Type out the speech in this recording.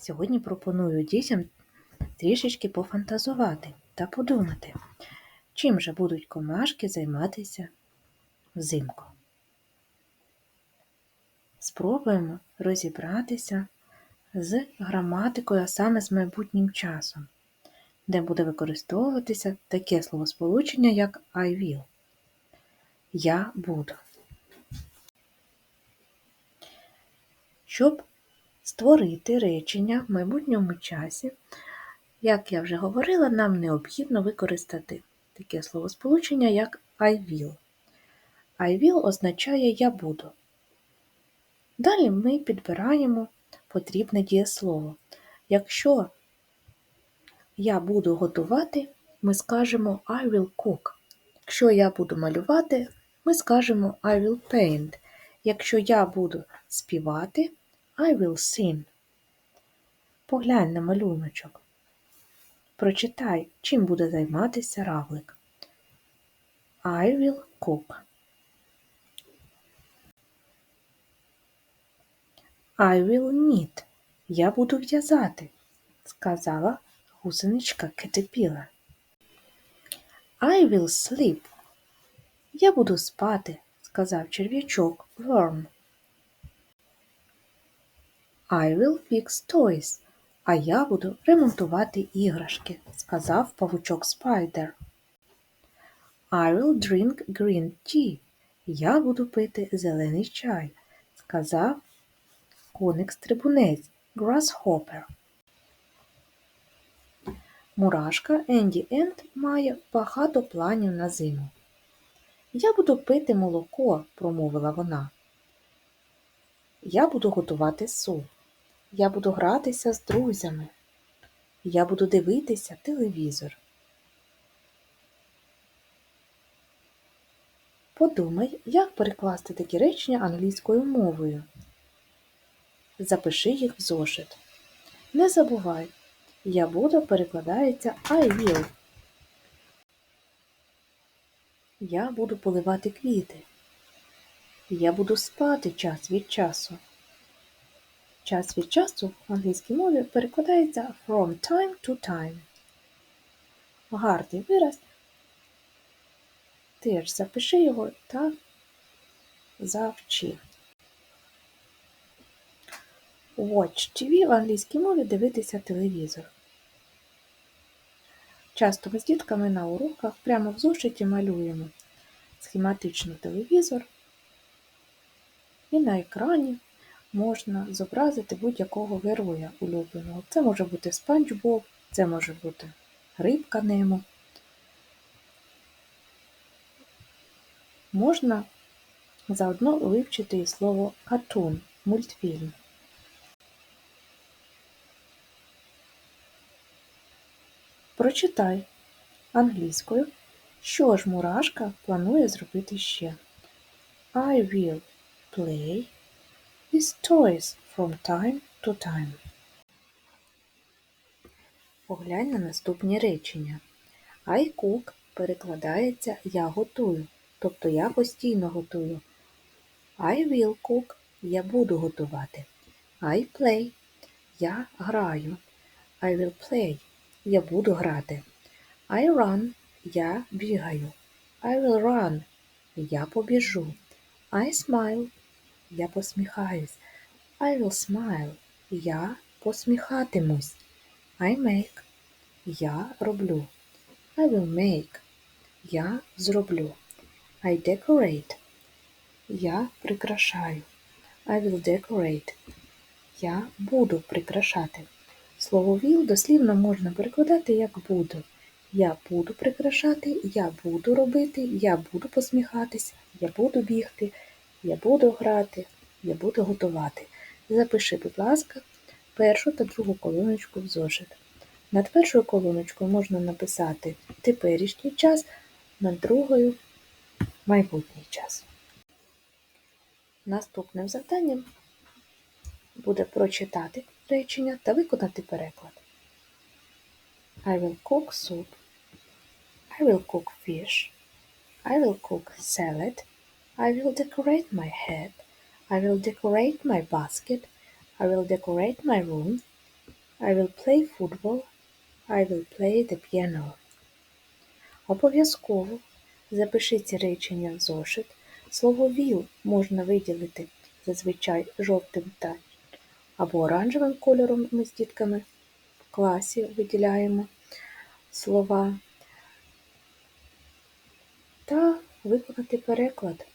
Сьогодні пропоную дітям трішечки пофантазувати та подумати, чим же будуть комашки займатися взимку. Спробуємо розібратися з граматикою, а саме з майбутнім часом, де буде використовуватися таке словосполучення, як I will. Я буду. Щоб створити речення в майбутньому часі, як я вже говорила, нам необхідно використати таке словосполучення, як I will. I will означає я буду. Далі ми підбираємо потрібне дієслово. Якщо я буду готувати, ми скажемо I will cook. Якщо я буду малювати, ми скажемо I will paint. Якщо я буду співати, I will sing. Поглянь на малюночок. Прочитай, чим буде займатися равлик. I will cook. I will knit. Я буду в'язати, сказала гусеничка Caterpillar. I will sleep. Я буду спати, сказав черв'ячок Worm. I will fix toys. А я буду ремонтувати іграшки, сказав павучок Spider. I will drink green tea. Я буду пити зелений чай, сказав коник стрибунець Grasshopper. Мурашка Енді Енд має багато планів на зиму. Я буду пити молоко, промовила вона. Я буду готувати суп. Я буду гратися з друзями. Я буду дивитися телевізор. Подумай, як перекласти такі речення англійською мовою. Запиши їх в зошит. Не забувай, я буду перекладається I will. Я буду поливати квіти. Я буду спати час від часу. Час від часу в англійській мові перекладається from time to time. Гарний вираз. Теж запиши його та завчи. Watch TV в англійській мові дивитися телевізор. Часто ми з дітками на уроках прямо в зошиті малюємо схематично телевізор, і на екрані можна зобразити будь-якого героя улюбленого. Це може бути спанч Боб, це може бути рибка Немо. Можна заодно вивчити і слово катун мультфільм. Прочитай англійською, що ж мурашка планує зробити ще. I will play with toys from time to time. Поглянь на наступні речення. I cook перекладається я готую, тобто я постійно готую. I will cook я буду готувати. I play я граю. I will play я буду грати. I run я бігаю. I will run я побіжу. I smile я посміхаюсь. I will smile я посміхатимусь. I make я роблю. I will make я зроблю. I decorate я прикрашаю. I will decorate я буду прикрашати. Слово will дослівно можна перекладати як буду. Я буду прикрашати, я буду робити, я буду посміхатися, я буду бігти, я буду грати, я буду готувати. Запиши, будь ласка, першу та другу колоночку в зошит. Над першою колоночкою можна написати теперішній час, над другою майбутній час. Наступним завданням буде прочитати речення та виконати переклад. I will cook soup. I will cook fish. I will cook salad. I will decorate my head. I will decorate my basket. I will decorate my room. I will play football. I will play the piano. Обов'язково запиши ці речення в зошит. Слово will можна виділити зазвичай жовтим та або оранжевим кольором ми з дітками в класі виділяємо слова та виконати переклад.